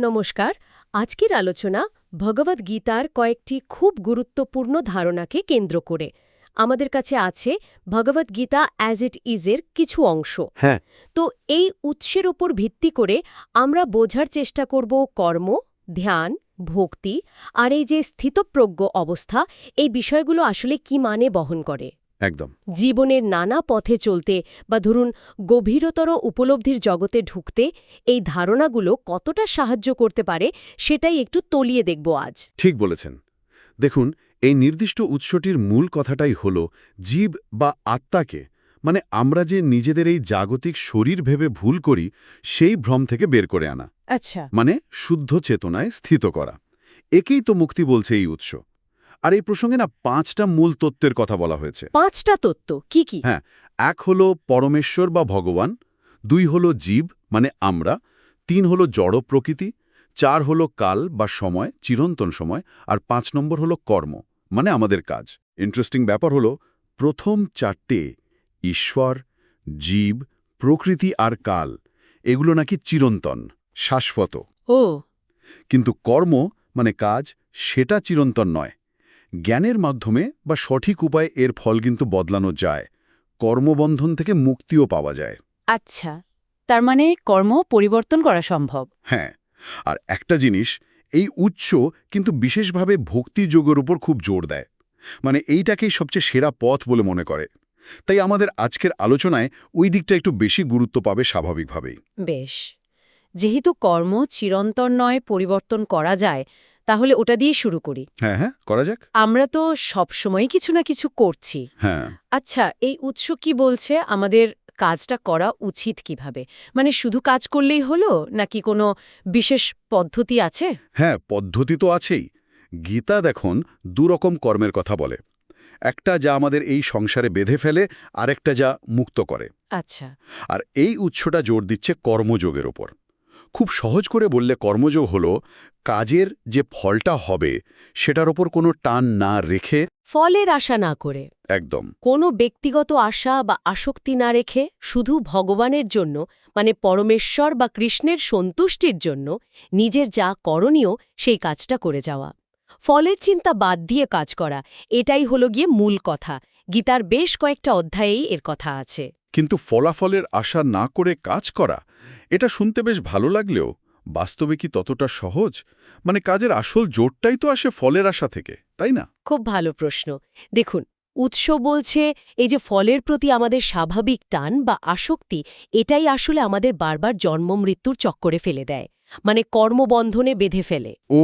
নমস্কার আজকের আলোচনা ভগবদ্ গীতার কয়েকটি খুব গুরুত্বপূর্ণ ধারণাকে কেন্দ্র করে। আমাদের কাছে আছে ভগবদ্ গীতা অ্যাজ ইট ইজের কিছু অংশ। হ্যাঁ। তো এই উৎসের উপর ভিত্তি করে আমরা বোঝার চেষ্টা করব কর্ম ধ্যান ভক্তি আর এই যে স্থিতপ্রজ্ঞ অবস্থা এই বিষয়গুলো আসলে কি মানে বহন করে? একদম। জীবনের নানা পথে চলতে বা ধরুন গভীরতর উপলব্ধির জগতে ঢুকতে এই ধারণাগুলো কতটা সাহায্য করতে পারে সেটাই একটু তলিয়ে দেখব আজ। ঠিক বলেছেন। দেখুন এই নির্দিষ্ট উৎসটির মূল কথাটাই হল জীব বা আত্মাকে মানে আমরা যে নিজেদের এই জাগতিক শরীর ভেবে ভুল করি সেই ভ্রম থেকে বের করে আনা। আচ্ছা। মানে শুদ্ধ চেতনায় স্থিত করা। একেই তো মুক্তি বলছে এই উৎস। আর এই প্রসঙ্গে না পাঁচটা মূল তত্ত্বের কথা বলা হয়েছে। পাঁচটা তত্ত্ব কি কি? হ্যাঁ এক হলো পরমেশ্বর বা ভগবান দুই হলো জীব মানে আমরা তিন হলো জড় প্রকৃতি চার হলো কাল বা সময় চিরন্তন সময় আর পাঁচ নম্বর হলো কর্ম মানে আমাদের কাজ। ইন্টারেস্টিং ব্যাপার হলো প্রথম চারটে ঈশ্বর জীব প্রকৃতি আর কাল এগুলো নাকি চিরন্তন শাশ্বত। ও। কিন্তু কর্ম মানে কাজ সেটা চিরন্তন নয়। জ্ঞানের মাধ্যমে বা সঠিক উপায়ে এর ফল কিন্তু বদলানো যায় কর্মবন্ধন থেকে মুক্তিও পাওয়া যায়। আচ্ছা তার মানে কর্ম পরিবর্তন করা সম্ভব। হ্যাঁ আর একটা জিনিস এই উচ্চ কিন্তু বিশেষভাবে ভক্তিযোগের উপর খুব জোর দেয়। মানে এইটাকেই সবচেয়ে সেরা পথ বলে মনে করে। তাই আমাদের আজকের আলোচনায় ওই দিকটা একটু বেশি গুরুত্ব পাবে স্বাভাবিকভাবেই। বেশ যেহেতু কর্ম চিরন্তর নয় পরিবর্তন করা যায় তাহলে ওটা দিয়ে শুরু করি। হ্যাঁ হ্যাঁ করা যাক। আমরা তো সবসময় কিছু না কিছু করছি। হ্যাঁ। আচ্ছা এই উৎস কি বলছে? আমাদের কাজটা করা উচিত কীভাবে? মানে শুধু কাজ করলেই হলো নাকি কোনো বিশেষ পদ্ধতি আছে? হ্যাঁ পদ্ধতি তো আছেই। গীতা দেখুন দুরকম কর্মের কথা বলে। একটা যা আমাদের এই সংসারে বেঁধে ফেলে আরেকটা যা মুক্ত করে। আচ্ছা। আর এই উৎসটা জোর দিচ্ছে কর্মযোগের ওপর খুব সহজ করে বললে কর্মযোগ হল কাজের যে ফলটা হবে সেটার ওপর কোনো টান না রেখে ফলের আশা না করে। একদম। কোনো ব্যক্তিগত আশা বা আসক্তি না রেখে শুধু ভগবানের জন্য মানে পরমেশ্বর বা কৃষ্ণের সন্তুষ্টির জন্য নিজের যা করণীয় সেই কাজটা করে যাওয়া। ফলের চিন্তা বাদ দিয়ে কাজ করা এটাই হলো গিয়ে মূল কথা। গীতার বেশ কয়েকটা অধ্যায়েই এর কথা আছে। কিন্তু ফলাফলের আশা না করে কাজ করা এটা শুনতে বেশ ভালো লাগলেও বাস্তবে কি ততটা সহজ? মানে কাজের আসল জোরটাই তো আসে ফলের আশা থেকে তাই না? খুব ভালো প্রশ্ন। দেখুন উৎস বলছে এই যে ফলের প্রতি আমাদের স্বাভাবিক টান বা আসক্তি এটাই আসলে আমাদের বারবার জন্ম মৃত্যুর চক্করে ফেলে দেয় মানে কর্মবন্ধনে বেঁধে ফেলে। ও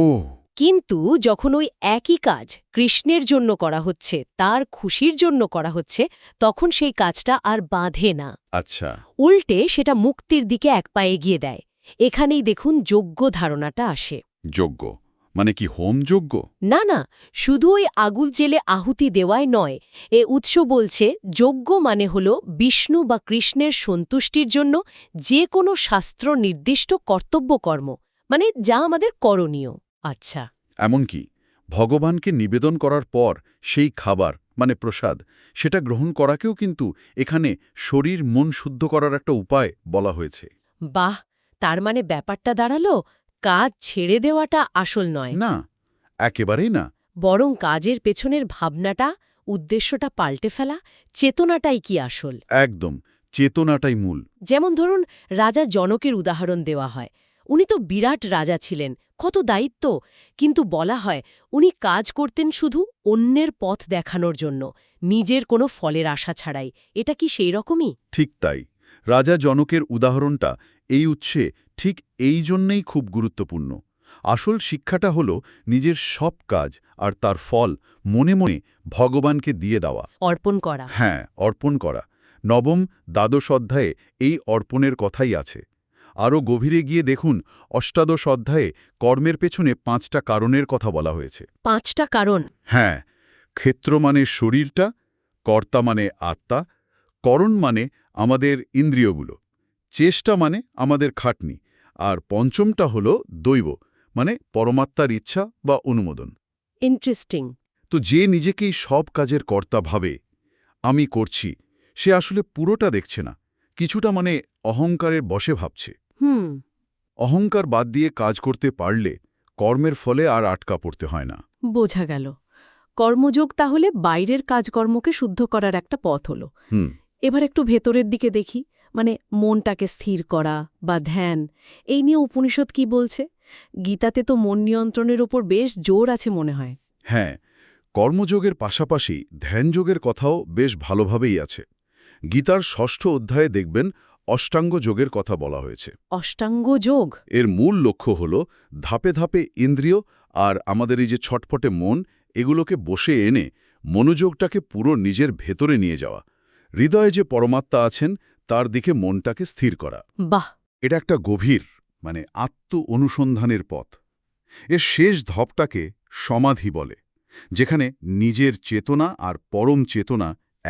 কিন্তু যখন ওই একই কাজ কৃষ্ণের জন্য করা হচ্ছে তার খুশির জন্য করা হচ্ছে তখন সেই কাজটা আর বাঁধে না। আচ্ছা। উল্টে সেটা মুক্তির দিকে এক পা এগিয়ে দেয়। এখানেই দেখুন যোগ্য ধারণাটা আসে। যোগ্য? মানে কি হোম যোগ্য? না না শুধু ওই আগুল জেলে আহুতি দেওয়ায় নয়। এ উৎস বলছে যোগ্য মানে হল বিষ্ণু বা কৃষ্ণের সন্তুষ্টির জন্য যে কোনো শাস্ত্র নির্দিষ্ট কর্তব্যকর্ম মানে যা আমাদের করণীয়। আচ্ছা। এমনকি ভগবানকে নিবেদন করার পর সেই খাবার মানে প্রসাদ সেটা গ্রহণ করাকেও কিন্তু এখানে শরীর মন শুদ্ধ করার একটা উপায় বলা হয়েছে। বাহ! তার মানে ব্যাপারটা দাঁড়াল কাজ ছেড়ে দেওয়াটা আসল নয়। না একেবারেই না। বরং কাজের পেছনের ভাবনাটা উদ্দেশ্যটা পাল্টে ফেলা চেতনাটাই কি আসল? একদম চেতনাটাই মূল। যেমন ধরুন রাজা জনকের উদাহরণ দেওয়া হয়। উনি তো বিরাট রাজা ছিলেন কত দায়িত্ব। কিন্তু বলা হয় উনি কাজ করতেন শুধু অন্যের পথ দেখানোর জন্য নিজের কোনো ফলের আশা ছাড়াই। এটা কি সেই রকমই? ঠিক তাই। রাজা জনকের উদাহরণটা এই উৎসে ঠিক এই জন্যেই খুব গুরুত্বপূর্ণ। আসল শিক্ষাটা হল নিজের সব কাজ আর তার ফল মনে মনে ভগবানকে দিয়ে দেওয়া। অর্পণ করা। হ্যাঁ অর্পণ করা। নবম দ্বাদশ অধ্যায়ে এই অর্পণের কথাই আছে। আরও গভীরে গিয়ে দেখুন অষ্টাদশ অধ্যায়ে কর্মের পেছনে পাঁচটা কারণের কথা বলা হয়েছে। পাঁচটা কারণ? হ্যাঁ ক্ষেত্র মানে শরীরটা কর্তা মানে আত্মা করণ মানে আমাদের ইন্দ্রিয়গুলো চেষ্টা মানে আমাদের খাটনি আর পঞ্চমটা হল দৈব মানে পরমাত্মার ইচ্ছা বা অনুমোদন। ইন্টারেস্টিং। তো যে নিজেকেই সব কাজের কর্তা ভাবে আমি করছি সে আসলে পুরোটা দেখছে না কিছুটা মানে অহংকারের বসে ভাবছে। হুম। অহংকার বাদ দিয়ে কাজ করতে পারলে কর্মের ফলে আর আটকা পড়তে হয় না। বোঝা গেল। কর্মযোগ তাহলে বাইরের কাজকর্মকে শুদ্ধ করার একটা পথ হলো। এবার একটু ভেতরের দিকে দেখি। মানে মনটাকে স্থির করা বা ধ্যান এই নিয়ে উপনিষদ কি বলছে? গীতাতে তো মন নিয়ন্ত্রণের ওপর বেশ জোর আছে মনে হয়। হ্যাঁ কর্মযোগের পাশাপাশি ধ্যানযোগের কথাও বেশ ভালোভাবেই আছে। গীতার ষষ্ঠ অধ্যায়ে দেখবেন অষ্টাঙ্গ যোগের কথা বলা হয়েছে। অষ্টাঙ্গ যোগ? এর মূল লক্ষ্য হল ধাপে ধাপে ইন্দ্রিয় আর আমাদের এই যে ছটফটে মন এগুলোকে বসে এনে মনোযোগটাকে পুরো নিজের ভেতরে নিয়ে যাওয়া। হৃদয়ে যে পরমাত্মা আছেন তার দিকে মনটাকে স্থির করা। বাহ! এটা একটা গভীর মানে আত্ম অনুসন্ধানের পথ। এর শেষ ধপটাকে সমাধি বলে যেখানে নিজের চেতনা আর পরম চেতনা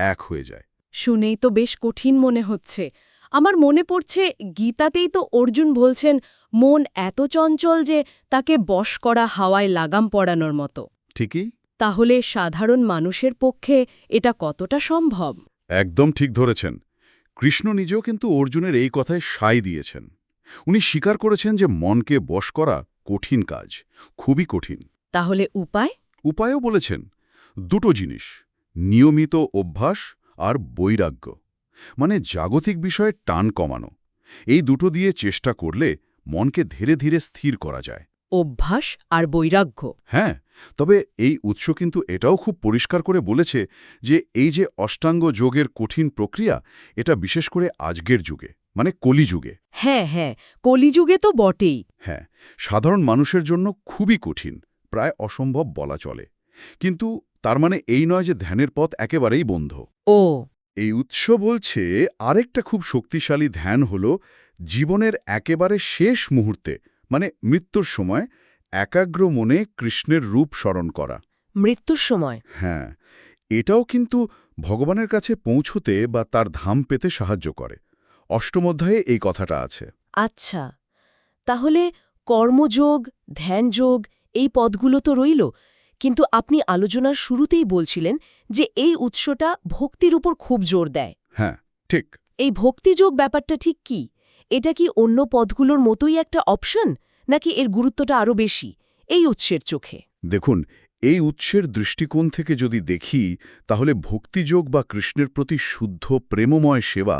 এক হয়ে যায়। শুনেই তো বেশ কঠিন মনে হচ্ছে। আমার মনে পড়ছে গীতাতেই তো অর্জুন বলছেন মন এত চঞ্চল যে তাকে বশ করা হাওয়ায় লাগাম পড়ানোর মতো। ঠিকই। তাহলে সাধারণ মানুষের পক্ষে এটা কতটা সম্ভব? একদম ঠিক ধরেছেন। কৃষ্ণ নিজেও কিন্তু অর্জুনের এই কথায় সাই দিয়েছেন। উনি স্বীকার করেছেন যে মনকে বশ করা কঠিন কাজ খুবই কঠিন। তাহলে উপায়? উপায়ও বলেছেন। দুটো জিনিস নিয়মিত অভ্যাস আর বৈরাগ্য। মানে জাগতিক বিষয়ে টান কমানো। এই দুটো দিয়ে চেষ্টা করলে মনকে ধীরে ধীরে স্থির করা যায়। অভ্যাস আর বৈরাগ্য। হ্যাঁ তবে এই উৎস কিন্তু এটাও খুব পরিষ্কার করে বলেছে যে এই যে অষ্টাঙ্গ যোগের কঠিন প্রক্রিয়া এটা বিশেষ করে আজকের যুগে মানে কলিযুগে। হ্যাঁ হ্যাঁ কলিযুগে তো বটেই। হ্যাঁ সাধারণ মানুষের জন্য খুবই কঠিন প্রায় অসম্ভব বলা চলে। কিন্তু তার মানে এই নয় যে ধ্যানের পথ একেবারেই বন্ধ। ও এই উৎস বলছে আরেকটা খুব শক্তিশালী ধ্যান হল জীবনের একেবারে শেষ মুহূর্তে মানে মৃত্যুর সময় একাগ্র মনে কৃষ্ণের রূপ স্মরণ করা। মৃত্যুর সময়? হ্যাঁ এটাও কিন্তু ভগবানের কাছে পৌঁছতে বা তার ধাম পেতে সাহায্য করে। অষ্টম অধ্যায়ে এই কথাটা আছে। আচ্ছা তাহলে কর্মযোগ ধ্যানযোগ এই পদগুলো তো রইল। কিন্তু আপনি আলোচনার শুরুতেই বলছিলেন যে এই উৎসটা ভক্তির উপর খুব জোর দেয়। হ্যাঁ ঠিক। এই ভক্তিযোগ ব্যাপারটা ঠিক কি? এটা কি অন্য পদগুলোর মতোই একটা অপশন নাকি এর গুরুত্বটা আরও বেশি? এই উৎসের চোখে। দেখুন এই উৎসের দৃষ্টিকোণ থেকে যদি দেখি তাহলে ভক্তিযোগ বা কৃষ্ণের প্রতি শুদ্ধ প্রেমময় সেবা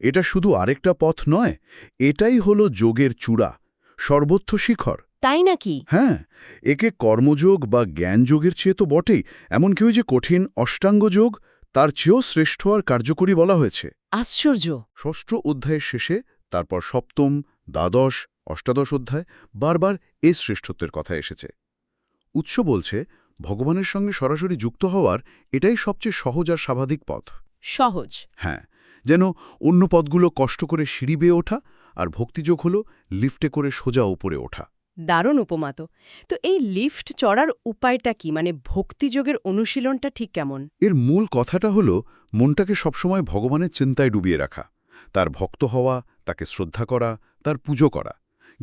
এটা শুধু আরেকটা পথ নয় এটাই হলো যোগের চূড়া সর্বোচ্চ শিখর। তাই নাকি? হ্যাঁ একে কর্মযোগ বা জ্ঞানযোগের চেয়ে তো বটেই এমন কেউ যে কঠিন অষ্টাঙ্গ যোগ তার চেয়েও শ্রেষ্ঠ আর কার্যকরী বলা হয়েছে। আশ্চর্য! ষষ্ঠ অধ্যায়ের শেষে তারপর সপ্তম দ্বাদশ অষ্টাদশ অধ্যায় বারবার এই শ্রেষ্ঠত্বের কথা এসেছে। উৎস বলছে ভগবানের সঙ্গে সরাসরি যুক্ত হওয়ার এটাই সবচেয়ে সহজ আর স্বাভাবিক পথ। সহজ। হ্যাঁ যেন অন্য পথগুলো কষ্ট করে সিঁড়ি বেয়ে ওঠা আর ভক্তিযোগ হল লিফটে করে সোজা ওপরে ওঠা। দারুণ উপমা তো। তো এই লিফট চড়ার উপায়টা কি? মানে ভক্তিযোগের অনুশীলনটা ঠিক কেমন? এর মূল কথাটা হল মনটাকে সবসময় ভগবানের চিন্তায় ডুবিয়ে রাখা। তার ভক্ত হওয়া তাকে শ্রদ্ধা করা তার পুজো করা।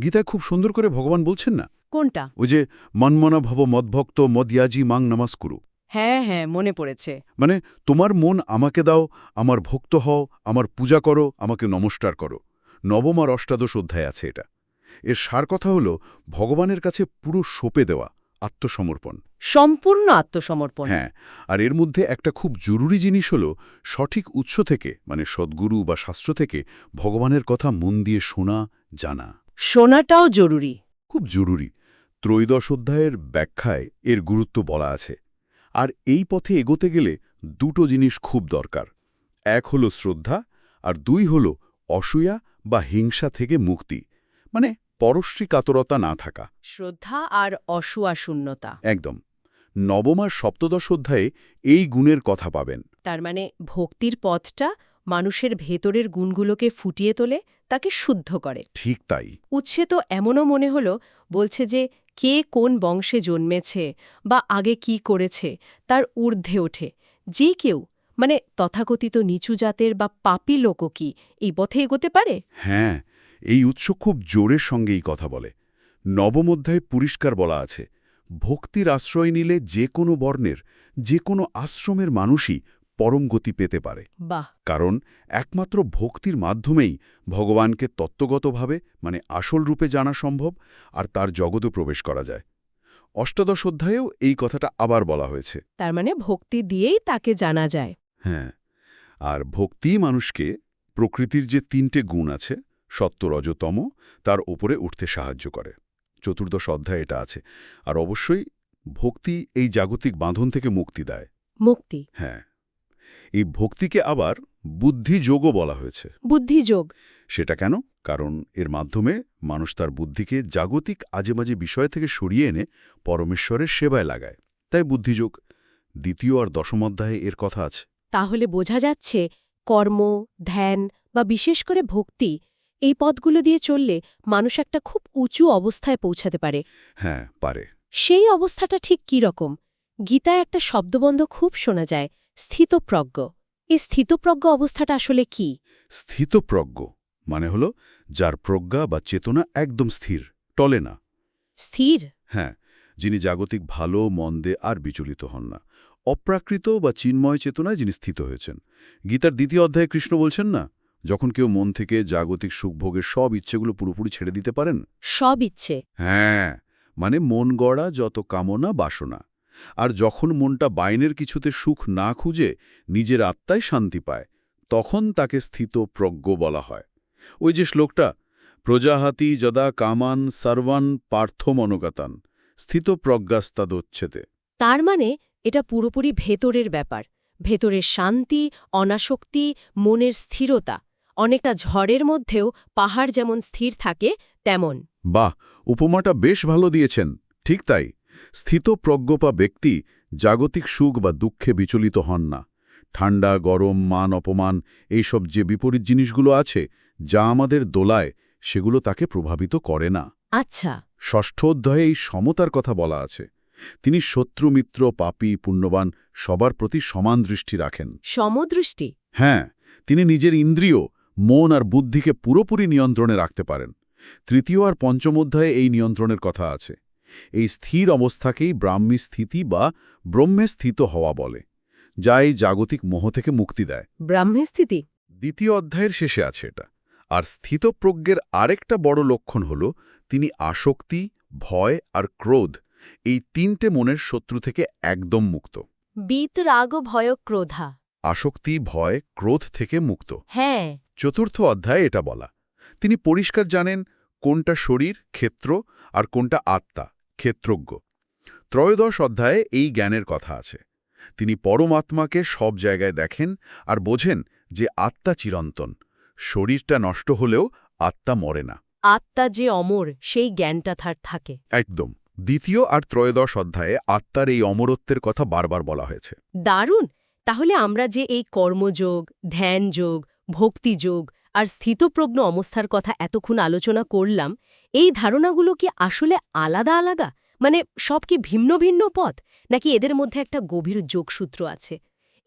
গীতায় খুব সুন্দর করে ভগবান বলছেন না? কোনটা? ওই যে মনমনা ভব মদভক্ত মদয়াজি মাং নমস্কুরু। হ্যাঁ হ্যাঁ মনে পড়েছে। মানে তোমার মন আমাকে দাও আমার ভক্ত হও আমার পূজা করো আমাকে নমস্কার করো। নবম আর অষ্টাদশ অধ্যায় আছে এটা। এর সার কথা হল ভগবানের কাছে পুরো সোপে দেওয়া আত্মসমর্পণ। সম্পূর্ণ আত্মসমর্পণ। হ্যাঁ আর এর মধ্যে একটা খুব জরুরি জিনিস হল সঠিক উৎস থেকে মানে সদ্গুরু বা শাস্ত্র থেকে ভগবানের কথা মন দিয়ে শোনা জানা। শোনাটাও জরুরি। খুব জরুরি। ত্রয়োদশ অধ্যায়ের ব্যাখ্যায় এর গুরুত্ব বলা আছে। আর এই পথে এগোতে গেলে দুটো জিনিস খুব দরকার। এক হলো শ্রদ্ধা আর দুই হলো অসূয়া বা হিংসা থেকে মুক্তি। মানে পরশ্রী কাতরতা না থাকা। শ্রদ্ধা আর অসুয়া শূন্যতা। একদম। নবম আর সপ্তদশ অধ্যায়ে এই গুণের কথা পাবেন। তার মানে ভক্তির পথটা মানুষের ভেতরের গুণগুলোকে ফুটিয়ে তোলে তাকে শুদ্ধ করে। ঠিক তাই। উচ্ছে তো এমনও মনে হলো বলছে যে কে কোন বংশে জন্মেছে বা আগে কি করেছে তার ঊর্ধ্বে ওঠে। যে কেউ মানে তথাকথিত নিচু জাতের বা পাপি লোকও কি এই পথে এগোতে পারে? হ্যাঁ এই উৎস খুব জোরের সঙ্গেই কথা বলে। নবম অধ্যায়ে পরিষ্কার বলা আছে। ভক্তির আশ্রয় নিলে যে কোনো বর্ণের যে কোনো আশ্রমের মানুষই পরম গতি পেতে পারে। বাহ! কারণ একমাত্র ভক্তির মাধ্যমেই ভগবানকে তত্ত্বগতভাবে মানে আসল রূপে জানা সম্ভব আর তার জগতে প্রবেশ করা যায়। অষ্টাদশ অধ্যায়েও এই কথাটা আবার বলা হয়েছে। তার মানে ভক্তি দিয়েই তাকে জানা যায়। হ্যাঁ আর ভক্তি মানুষকে প্রকৃতির যে তিনটে গুণ আছে সত্য রজতম তার ওপরে উঠতে সাহায্য করে। চতুর্দশ অধ্যায় এটা আছে। আর অবশ্যই ভক্তি এই জাগতিক বাঁধন থেকে মুক্তি দেয়। মুক্তি। হ্যাঁ। এই ভক্তিকে আবার বুদ্ধিযোগও বলা হয়েছে। বুদ্ধিযোগ। সেটা কেন? কারণ এর মাধ্যমে মানুষ তার বুদ্ধিকে জাগতিক আজেবাজে বিষয় থেকে সরিয়ে এনে পরমেশ্বরের সেবায় লাগায়। তাই বুদ্ধিযোগ দ্বিতীয় আর দশম অধ্যায়ে এর কথা আছে। তাহলে বোঝা যাচ্ছে কর্ম ধ্যান বা বিশেষ করে ভক্তি এই পথগুলো দিয়ে চললে মানুষ একটা খুব উঁচু অবস্থায় পৌঁছাতে পারে। হ্যাঁ পারে। সেই অবস্থাটা ঠিক কী রকম? গীতায় একটা শব্দবন্ধ খুব শোনা যায় স্থিতপ্রজ্ঞ। এই স্থিতপ্রজ্ঞ অবস্থাটা আসলে কি? স্থিতপ্রজ্ঞ মানে হল যার প্রজ্ঞা বা চেতনা একদম স্থির টলে না। স্থির? হ্যাঁ যিনি জাগতিক ভালো মন্দে আর বিচলিত হন না। অপ্রাকৃত বা চিন্ময় চেতনায় যিনি স্থিত হয়েছেন। গীতার দ্বিতীয় অধ্যায়ে কৃষ্ণ বলছেন না যখন কেউ মন থেকে জাগতিক সুখভোগের সব ইচ্ছেগুলো পুরোপুরি ছেড়ে দিতে পারেন? সব ইচ্ছে। হ্যাঁ মানে মন গড়া যত কামনা বাসনা। আর যখন মনটা বাইনের কিছুতে সুখ না খুঁজে নিজের আত্মায় শান্তি পায় তখন তাকে স্থিত প্রজ্ঞ বলা হয়। ওই যে শ্লোকটা প্রজাহাতি যদা কামান সর্বান পার্থ মনোগাতান স্থিত প্রজ্ঞাস্তাদোচ্ছেতে। তার মানে এটা পুরোপুরি ভেতরের ব্যাপার। ভেতরের শান্তি অনাসক্তি মনের স্থিরতা অনেকটা ঝড়ের মধ্যেও পাহাড় যেমন স্থির থাকে তেমন। বাহ উপমাটা বেশ ভালো দিয়েছেন। ঠিক তাই। স্থিত প্রজ্ঞপা ব্যক্তি জাগতিক সুখ বা দুঃখে বিচলিত হন না। ঠান্ডা গরম মান অপমান এইসব যে বিপরীত জিনিসগুলো আছে যা আমাদের দোলায় সেগুলো তাকে প্রভাবিত করে না। আচ্ছা। ষষ্ঠ অধ্যায়ে এই সমতার কথা বলা আছে। তিনি শত্রু মিত্র পাপী পুণ্যবান সবার প্রতি সমান দৃষ্টি রাখেন। সমদৃষ্টি? হ্যাঁ তিনি নিজের ইন্দ্রিয় মন আর বুদ্ধিকে পুরোপুরি নিয়ন্ত্রণে রাখতে পারেন। তৃতীয় আর পঞ্চম অধ্যায়ে এই নিয়ন্ত্রণের কথা আছে। এই স্থির অবস্থাকেই ব্রাহ্মী স্থিতি বা ব্রহ্মে স্থিত হওয়া বলে যা এই জাগতিক মোহ থেকে মুক্তি দেয়। ব্রাহ্মী স্থিতি? দ্বিতীয় অধ্যায়ের শেষে আছে এটা। আর স্থিতপ্রজ্ঞের আরেকটা বড় লক্ষণ হল তিনি আসক্তি ভয় আর ক্রোধ এই তিনটে মনের শত্রু থেকে একদম মুক্ত। বীত রাগ ভয় ক্রোধা আসক্তি ভয় ক্রোধ থেকে মুক্ত। হ্যাঁ। চতুর্থ অধ্যায়ে এটা বলা। তিনি পরিষ্কার জানেন কোনটা শরীর ক্ষেত্র আর কোনটা আত্মা ক্ষেত্রজ্ঞ। ত্রয়োদশ অধ্যায়ে এই জ্ঞানের কথা আছে। তিনি পরমাত্মাকে সব জায়গায় দেখেন আর বোঝেন যে আত্মা চিরন্তন। শরীরটা নষ্ট হলেও আত্মা মরে না। আত্মা যে অমর সেই জ্ঞানটা তার থাকে। একদম। দ্বিতীয় আর ত্রয়োদশ অধ্যায়ে আত্মার এই অমরত্বের কথা বারবার বলা হয়েছে। দারুণ! তাহলে আমরা যে এই কর্মযোগ ধ্যানযোগ ভক্তিযোগ আর স্থিতপ্রজ্ঞ অবস্থার কথা এতক্ষণ আলোচনা করলাম এই ধারণাগুলো কি আসলে আলাদা আলাদা? মানে সব কি ভিন্ন ভিন্ন পথ? নাকি এদের মধ্যে একটা গভীর যোগসূত্র আছে?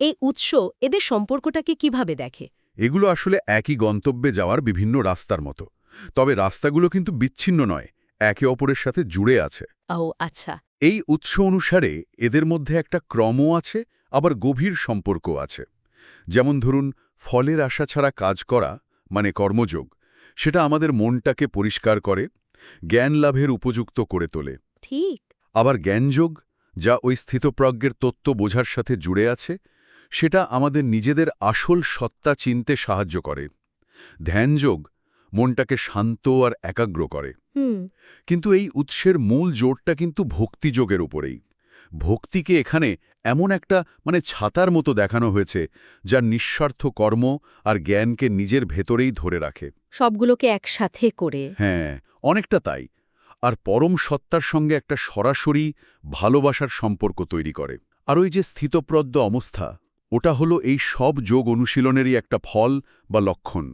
এই উৎস এদের সম্পর্কটাকে কীভাবে দেখে? এগুলো আসলে একই গন্তব্যে যাওয়ার বিভিন্ন রাস্তার মতো। তবে রাস্তাগুলো কিন্তু বিচ্ছিন্ন নয় একে অপরের সাথে জুড়ে আছে। ও আচ্ছা। এই উৎস অনুসারে এদের মধ্যে একটা ক্রমও আছে আবার গভীর সম্পর্ক আছে। যেমন ধরুন ফলের আশা ছাড়া কাজ করা মানে কর্মযোগ সেটা আমাদের মনটাকে পরিষ্কার করে জ্ঞান লাভের উপযুক্ত করে তোলে। ঠিক। আবার জ্ঞানযোগ যা ওই স্থিতপ্রজ্ঞের তত্ত্ব বোঝার সাথে জুড়ে আছে সেটা আমাদের নিজেদের আসল সত্তা চিনতে সাহায্য করে। ধ্যানযোগ মনটাকে শান্ত আর একাগ্র করে। হুম। কিন্তু এই উৎসের মূল জোরটা কিন্তু ভক্তিযোগের উপরেই। ভক্তিকে এখানে এমন একটা মানে ছাতার মতো দেখানো হয়েছে যা নিঃস্বার্থ কর্ম আর জ্ঞানকে নিজের ভেতরেই ধরে রাখে। সবগুলোকে একসাথে করে। হ্যাঁ অনেকটা তাই। আর পরম সত্তার সঙ্গে একটা সরাসরি ভালোবাসার সম্পর্ক তৈরি করে। আর ওই যে স্থিতপ্রদ্য অবস্থা ওটা হলো এই সব যোগ অনুশীলনেরই একটা ফল বা লক্ষণ।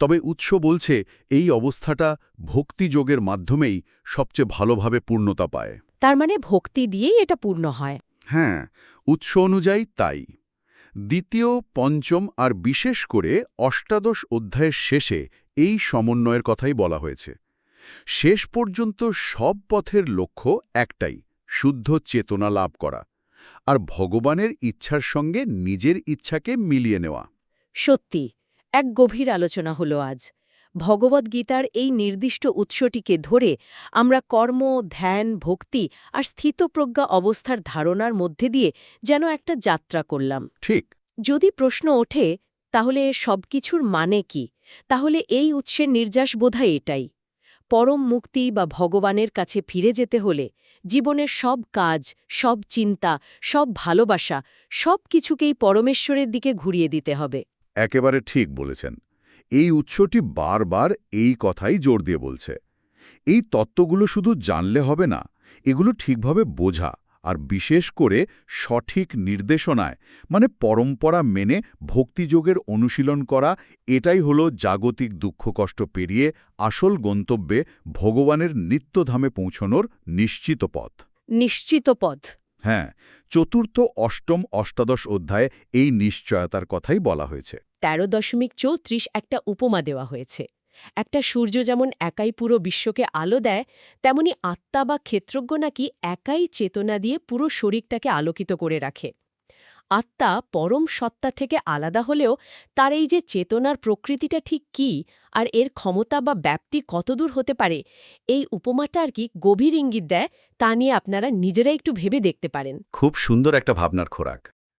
তবে উৎস বলছে এই অবস্থাটা ভক্তিযোগের মাধ্যমেই সবচেয়ে ভালোভাবে পূর্ণতা পায়। তার মানে ভক্তি দিয়েই এটা পূর্ণ হয়। হ্যাঁ উৎস অনুযায়ী তাই। দ্বিতীয়, পঞ্চম আর বিশেষ করে অষ্টাদশ অধ্যায়ের শেষে এই সমন্বয়ের কথাই বলা হয়েছে। শেষ পর্যন্ত সব পথের লক্ষ্য একটাই, শুদ্ধ চেতনা লাভ করা আর ভগবানের ইচ্ছার সঙ্গে নিজের ইচ্ছাকে মিলিয়ে নেওয়া। সত্যি, এক গভীর আলোচনা হলো আজ। ভগবদ্গীতার এই নির্দিষ্ট উৎসটিকে ধরে আমরা কর্ম ধ্যান ভক্তি আর স্থিতপ্রজ্ঞা অবস্থার ধারণার মধ্যে দিয়ে যেন একটা যাত্রা করলাম। ঠিক। যদি প্রশ্ন ওঠে তাহলে সবকিছুর মানে কি? তাহলে এই উৎসের নির্যাস বোধহয় এটাই। পরম মুক্তি বা ভগবানের কাছে ফিরে যেতে হলে জীবনের সব কাজ সব চিন্তা সব ভালোবাসা সব কিছুকেই পরমেশ্বরের দিকে ঘুরিয়ে দিতে হবে। একেবারে ঠিক বলেছেন। এই উৎসটি বারবার এই কথাই জোর দিয়ে বলছে। এই তত্ত্বগুলো শুধু জানলে হবে না এগুলো ঠিকভাবে বোঝা আর বিশেষ করে সঠিক নির্দেশনায় মানে পরম্পরা মেনে ভক্তিযোগের অনুশীলন করা এটাই হলো জাগতিক দুঃখ কষ্ট পেরিয়ে আসল গন্তব্যে ভগবানের নিত্যধামে পৌঁছনোর নিশ্চিত পথ। নিশ্চিত পথ। হ্যাঁ চতুর্থ অষ্টম অষ্টাদশ অধ্যায়ে এই নিশ্চয়তার কথাই বলা হয়েছে। তেরো দশমিক চৌত্রিশ একটা উপমা দেওয়া হয়েছে। একটা সূর্য যেমন একাই পুরো বিশ্বকে আলো দেয়, তেমনি আত্মা বা ক্ষেত্রজ্ঞ নাকি একাই চেতনা দিয়ে পুরো শরীরটাকে আলোকিত করে রাখে। আত্মা পরম সত্তা থেকে আলাদা হলেও তার এই যে চেতনার প্রকৃতিটা ঠিক কি আর এর ক্ষমতা বা ব্যাপ্তি কতদূর হতে পারে, এই উপমাটা আর কি গভীর ইঙ্গিত দেয় তা নিয়ে আপনারা নিজেরা একটু ভেবে দেখতে পারেন। খুব সুন্দর একটা ভাবনার খোরাক।